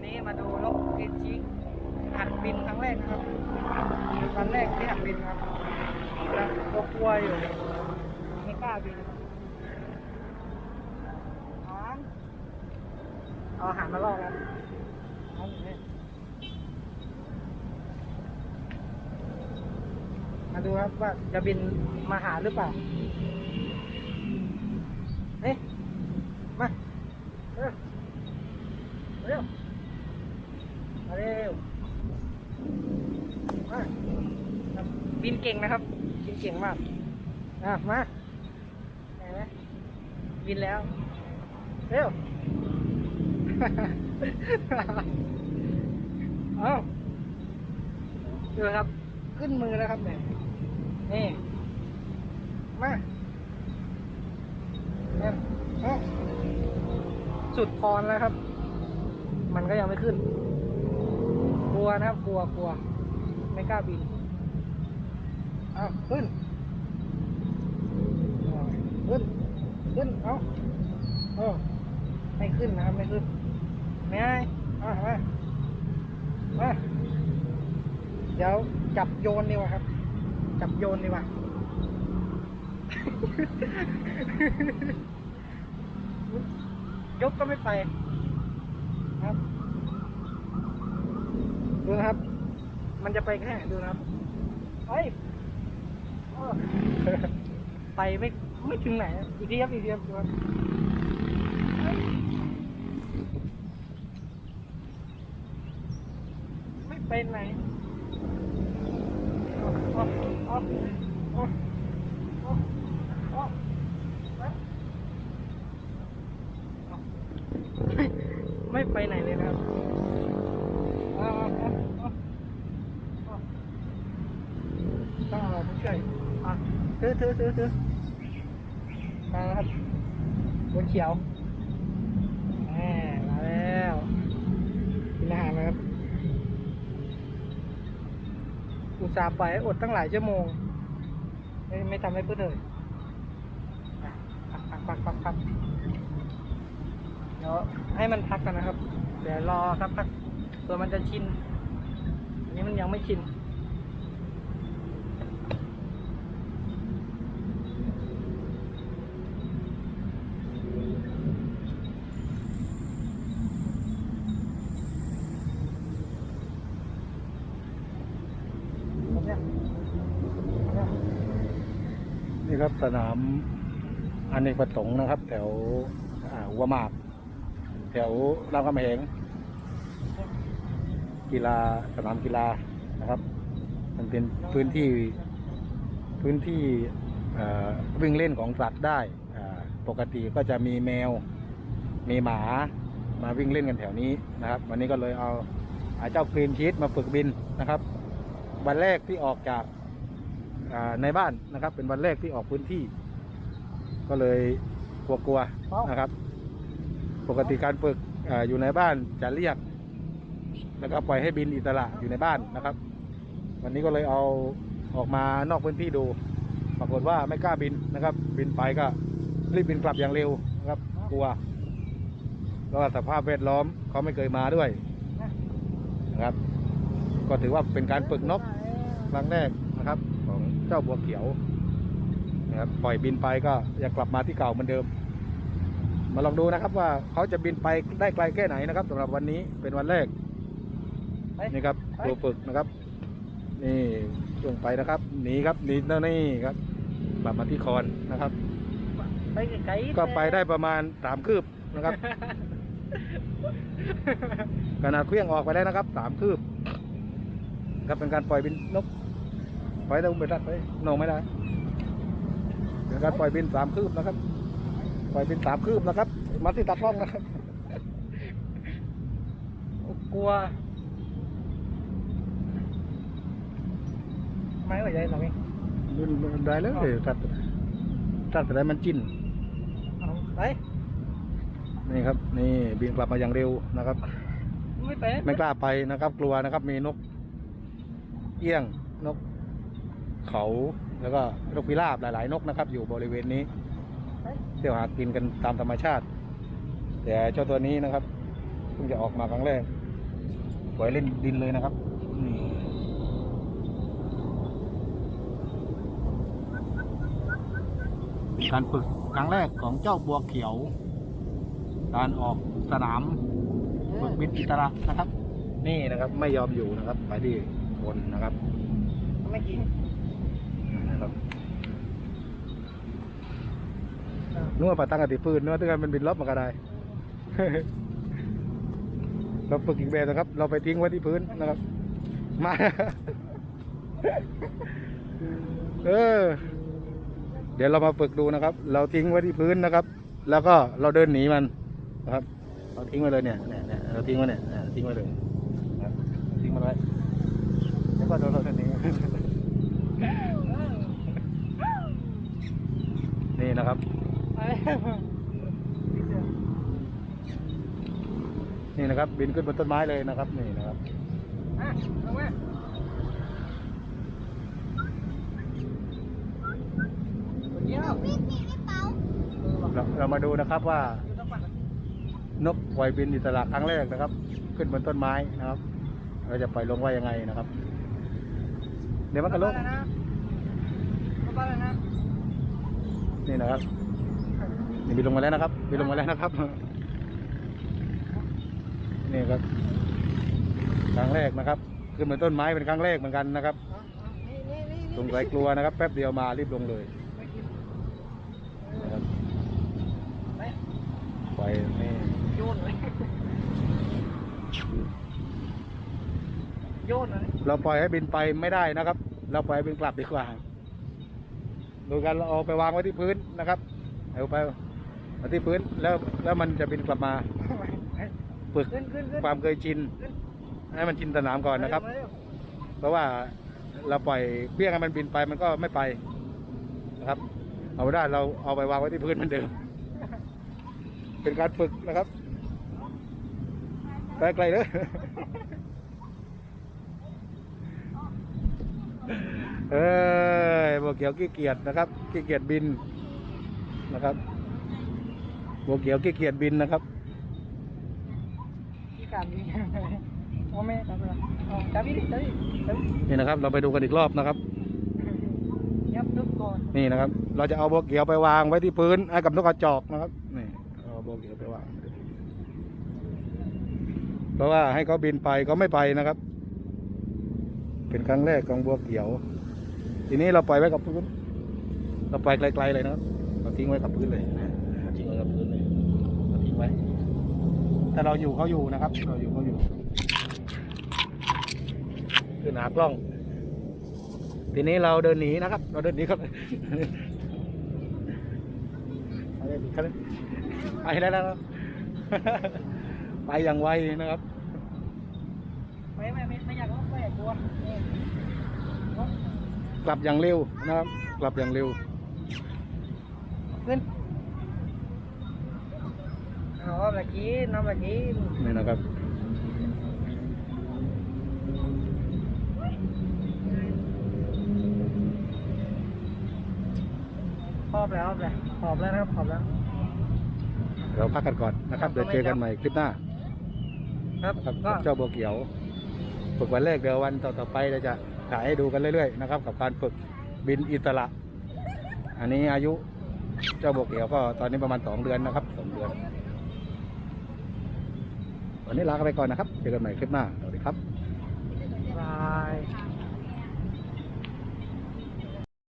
วันนี้มาดูนกกรีนชิกหัดบินครั้งแรกนะครับวันแรกที่หัดบินครับก็กลัวอยู่ไม่กล้าบินหางเอาอาหารมาล่อแล้วเอาอย่นี้มาดูครับว่าจะบินมาหาหรือเปล่าเฮ้ยมาเร็วเร็วมาเร็วมาครั บินเก่งนะครับ บินเก่งมาก อะ มาเห็นไหมบินแล้ว เร็ว เอาดูครับ ขึ้นมือแล้วครับเนี่ยนี่ มาเนี่ยเอาสุดพรแล้วครับ มันก็ยังไม่ขึ้น กลัวนะครับ กลัวกลัว ไม่กล้าบิน เอาขึ้น ขึ้น ขึ้น เอาเอาไม่ขึ้นนะครับไม่ขึ้นไม่ให้เอามามาเดี๋ยวจับโยนดีกว่าครับ จับโยนดีกว่ายกก็ไม่ไปครับ ดูนะครับ มันจะไปแค่ดูนะครับไปอ้ ไปไม่ไม่ถึงไหน อีกทีครับอีกทีครับดูครับเฮ้ยไม่ไปไหนอ๋ออ๋ออ๋ออ๋ออ๋อไม่ไม่ไปไหนเลยนะครับอ๋ออ๋ออ๋ออ๋อต้องเอาผู้ช่วย อะถือถือถือถือมาแล้วครับบนเขียวแหมมาแล้วกินอาหารนะครับ อุตส่าห์ปล่อยให้อดตั้งหลายชั่วโมง ไม่ไม่ทำให้เพื่อนเลยอะพักพักพักพักพักเดี๋ยวให้มันพักกันนะครับ เดี๋ยวรอสักพักตัวมันจะชิน อันนี้มันยังไม่ชิน เนี่ยเนี่ย นี่ ครับสนามอเนกประสงค์นะครับ แถวอ่าหัวหมากแถวรามคำแหงกีฬาสนามกีฬานะครับ มันเป็นพื้นที่พื้นที่วิ่งเล่นของสัตว์ได้ปกติก็จะมีแมว มีหมามาวิ่งเล่นกันแถวนี้นะครับ วันนี้ก็เลยเอาเอาเจ้ากรีนชีสมาฝึกบินนะครับ วันแรกที่ออกจาก ในบ้านนะครับ เป็นวันแรกที่ออกพื้นที่ ก็เลยกลัวๆนะครับ ปกติการฝึกอาอยู่ในบ้านจะเรียก แล้วก็ปล่อยให้บินอิสระอยู่ในบ้านนะครับ วันนี้ก็เลยเอาออกมานอกพื้นที่ดู ปรากฏว่าไม่กล้าบินนะครับ บินไปก็รีบบินกลับอย่างเร็วนะครับ กลัวแล้วก็สภาพแวดล้อมเขาไม่เคยมาด้วยนะครับ ก็ถือว่าเป็นการฝึกนกครั้งแรกนะครับของ เจ้าบัวเขียวนะครับปล่อยบินไปก็อยากกลับมาที่เก่าเหมือนเดิม มาลองดูนะครับว่าเขาจะบินไปได้ไกลแค่ไหนนะครับสำหรับวันนี้เป็นวันแรกไปนี่ครับตัวฝึกนะครับ นี่ลงไปนะครับหนีครับหนีแล้วนี่ครับกลับมาที่คอนนะครับไปไกลๆก็ไปได้ประมาณสามคืบนะครับขนาดเครื่องออกไปแล้วนะครับสามคืบครับเป็นการปล่อยบินนก ปล่อยได้อุ้มไปรัดไปโหนงไม่ได้เป็นการปล่อยบินสามคืบนะครับ ปล่อยบินสามคืบนะครับ มาที่ตัดร่องนะครับ กลัว ไม่ไหวใจหรอกเองได้เลยตัดตัดแต่ได้มันจิ้นเอาไปนี่ครับ นี่บินกลับมาอย่างเร็วนะครับ ไม่ไปไม่กล้าไปนะครับ กลัวนะครับ มีนก เอี้ยงนก เขา แล้วก็นกพิราบหลาย ๆ นกนะครับ อยู่บริเวณนี้เที่ยวหากินกันตามธรรมชาติ แต่เจ้าตัวนี้นะครับเพิ่งจะออกมาครั้งแรกปล่อยเล่นดินเลยนะครับการฝึกครั้งแรกของเจ้าบัวเขียว การออกสนามฝึกบินอิสระนะครับ นี่นะครับ ไม่ยอมอยู่นะครับ ไปที่บนนะครับ ไม่กิน นะครับนัวปะตั้งกติปืนนัวตั้งแต่มันบินลบมากระไดเราฝึกอีกแบบนะครับ เราไปทิ้งไว้ที่พื้นนะครับ มา เออ เดี๋ยวเรามาฝึกดูนะครับ เราทิ้งไว้ที่พื้นนะครับ แล้วก็เราเดินหนีมันนะครับ เราทิ้งไว้เลยเนี่ยเนี่ยเราทิ้งไว้เนี่ยทิ้งไว้เลยทิ้งมันไว้แล้วก็เราเราเดินห นี่นะครับ นี่นะครับ บินขึ้นบนต้นไม้เลยนะครับ นี่นะครับเดี๋ยวเราเรามาดูนะครับว่านกปล่อยบินอิสระครั้งแรกนะครับ ขึ้นบนต้นไม้นะครับ เราจะปล่อยลงว่ายังไงนะครับ เดี๋ยวมันก็ลงนะก็บ้า นแล้วนะนี่นะครับนี่บินลงมาแล้วนะครับบินลงมาแล้วนะครับ นี่ครับครั้งแรกนะครับ ขึ้นบนต้นไม้เป็นครั้งแรกเหมือนกันนะครับนี่นี่นี่สงสัยกลัวนะครับ แป๊บเดียวมารีบลงเลยไม่กินนะครับไปปล่อยนี่โยนเลยโยนเลยเราปล่อยให้บินไปไม่ได้นะครับ เราปล่อยให้บินกลับดีกว่า โดยการเราเอาไปวางไว้ที่พื้นนะครับเอาไปไว้ที่พื้นแล้วแล้วมันจะบินกลับมาฝึกขึ้นขึ้นขึ้นความเคยชินให้มันชินสนามก่อนนะครับ เพราะว่าเราปล่อยเพี้ยงให้มันบินไปมันก็ไม่ไปนะครับ เอาไม่ได้เราเอาไปวางไว้ที่พื้นเหมือนเดิม เป็นการฝึกนะครับไกลๆเลย เอ้ยบัวเขียวขี้เกียจนะครับขี้เกียจบินนะครับบัวเขียวขี้เกียจบินนะครับที่การดีโอ้แม่จับเลยอ๋อจับอีกดิจับอีกจับอีกนี่นะครับ เราไปดูกันอีกรอบนะครับยับทุกก่อนนี่นะครับ เราจะเอาบัวเขียวไปวางไว้ที่พื้นให้กับนกกระจอกนะครับนี่เอาบัวเขียวไปวางเพราะว่าให้เขาบินไปเขาไม่ไปนะครับ เป็นครั้งแรกของบัวเขียว ทีนี้เราปล่อยไว้กับพื้น เราปล่อยไกลๆเลยนะครับเราทิ้งไว้กับพื้นเลยนะทิ้งไว้กับพื้นเลยเราทิ้งไว้ถ้าเราอยู่เขาอยู่นะครับ เราอยู่เขาอยู่ คือหนากล้อง ทีนี้เราเดินหนีนะครับ เราเดินหนีครับไปเลยครับไปได้แล้วครับไปอย่างไวนะครับไม่ไม่ไม่ไม่อยากว่าไม่อยากกลัวนี่ กลับอย่างเร็วนะครับ กลับอย่างเร็วขึ้นเอาเอาแบบกินเอาแบบกินนี่นะครับขอบแล้วขอบแล้วขอบแล้วนะครับขอบแล้ว เราพักกันก่อนนะครับ เดี๋ยวเจอกันใหม่คลิปหน้า ครับนะครับก็กับเจ้าบัวเขียว ฝึกวันแรกเดี๋ยววันต่อๆไปเราจะ ถ่ายให้ดูกันเรื่อยๆนะครับ กับการฝึกบินอิสระ อันนี้อายุเจ้าบกเหี่ยวก็ตอนนี้ประมาณสองเดือนนะครับสองเดือน วันนี้ลาไปก่อนนะครับ เจอกันใหม่คลิปหน้า สวัสดีครับบาย